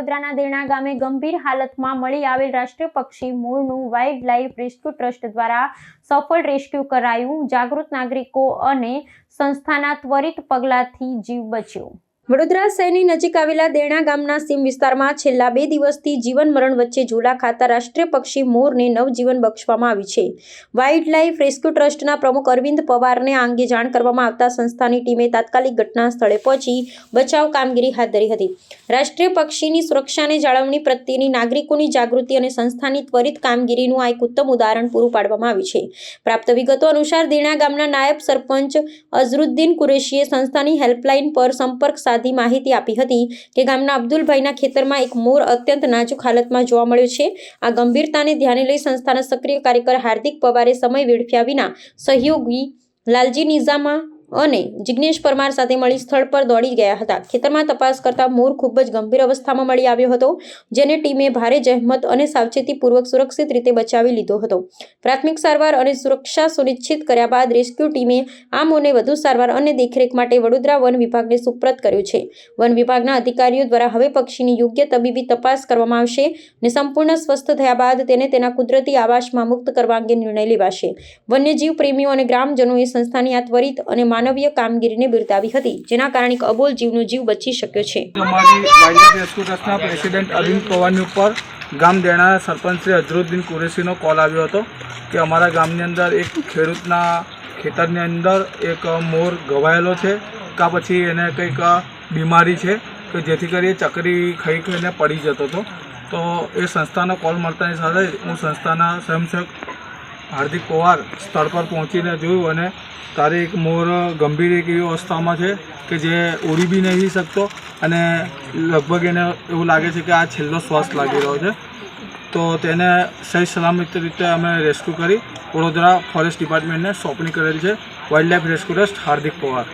વડોદરાના દેણા ગામે ગંભીર હાલતમાં મળી આવેલ રાષ્ટ્રીય પક્ષી મોરનું વાઇલ્ડ લાઇફ રેસ્ક્યુ ટ્રસ્ટ દ્વારા સફળ રેસ્ક્યુ કરાયું. જાગૃત નાગરિકો અને સંસ્થાના ત્વરિત પગલાંથી જીવ બચ્યો. વડોદરા શહેરની નજીક આવેલા દેણા ગામના સીમ વિસ્તારમાં છેલ્લા બે દિવસથી જીવન મરણ વચ્ચે ઝૂલા ખાતા રાષ્ટ્રીય પક્ષી મોરને નવજીવન બક્ષવામાં આવ્યું છે. વાઇલ્ડ લાઇફ રેસ્ક્યુ ટ્રસ્ટના પ્રમુખ અરવિંદ પવારને આ અંગે જાણ કરવામાં આવતા સંસ્થાની ટીમે તાત્કાલિક ઘટના સ્થળે પહોંચી બચાવ કામગીરી હાથ ધરી હતી. રાષ્ટ્રીય પક્ષીની સુરક્ષાને જાળવણી પ્રત્યેની નાગરિકોની જાગૃતિ અને સંસ્થાની ત્વરિત કામગીરીનું આ એક ઉત્તમ ઉદાહરણ પૂરું પાડવામાં આવ્યું છે. પ્રાપ્ત વિગતો અનુસાર દેણા ગામના નાયબ સરપંચ અઝરુદ્દીન કુરેશીએ સંસ્થાની હેલ્પલાઇન પર સંપર્ક સાધી માહિતી આપી હતી કે ગામના અબ્દુલભાઈના ખેતરમાં એક મોર અત્યંત નાજુક હાલતમાં જોવા મળ્યો છે. આ ગંભીરતાને ધ્યાને લઈ સંસ્થાના સક્રિય કાર્યકર હાર્દિક પવારે સમય વેડફ્યા વિના સહયોગી લાલજી નિઝામા અને જિગ્નેશ પરમાર સાથે મળી સ્થળ પર દોડી ગયા હતા. ખેતરમાં તપાસ કરતા મોર ખૂબ જ ગંભીર અવસ્થામાં મળી આવ્યો હતો, જેને ટીમે ભારે જહેમત અને સાવચેતીપૂર્વક સુરક્ષિત રીતે બચાવી લીધો હતો. પ્રાથમિક સારવાર અને સુરક્ષા સુનિશ્ચિત કર્યા બાદ રેસ્ક્યુ ટીમે આ મોરને વધુ સારવાર અને દેખરેખ માટે વડોદરા વન વિભાગને સુપ્રત કર્યો છે. વન વિભાગના અધિકારીઓ દ્વારા હવે પક્ષીની યોગ્ય તબીબી તપાસ કરવામાં આવશે અને સંપૂર્ણ સ્વસ્થ થયા બાદ તેને તેના કુદરતી આવાસમાં મુક્ત કરવા અંગે નિર્ણય લેવાશે. વન્યજીવ પ્રેમીઓ અને ગ્રામજનોએ સંસ્થાની આ ત્વરિત અને માનવીય કામગીરીને બિરદાવી હતી, જેના કારણે અબોલ જીવનો જીવ બચી શક્યો છે. અમારી વાઇલ્ડ રેસ્ક્યુ ટ્રસ્ટના પ્રેસિડેન્ટ અરવિંદ પવારની ઉપર ગામ દેણા સરપંચ શ્રી અઝરુદ્દીન કુરેશીનો કોલ આવ્યો હતો કે અમારા ગામની અંદર એક ખેડૂતના ખેતરની અંદર એક મોર ઘવાયેલો છે, કાં પછી એને કંઈક બીમારી છે, કે જેથી કરી ચકરી ખાઈ ખાઈને પડી જતો હતો. તો એ સંસ્થાનો કોલ મળતાની સાથે હું સંસ્થાના સ્વયંસેવક હાર્દિક પવાર સ્થળ પર પહોંચીને જોયું અને તારે એક મોર ગંભીર એક એવી અવસ્થામાં છે કે જે ઉડી બી નહીં શકતો અને લગભગ એને એવું લાગે છે કે આ છેલ્લો શ્વાસ લાગી રહ્યો છે. તો તેને સહી સલામત રીતે અમે રેસ્ક્યુ કરી વડોદરા ફોરેસ્ટ ડિપાર્ટમેન્ટને સોંપણી કરેલ છે. Wildlife rescue trust Hardik Pawar.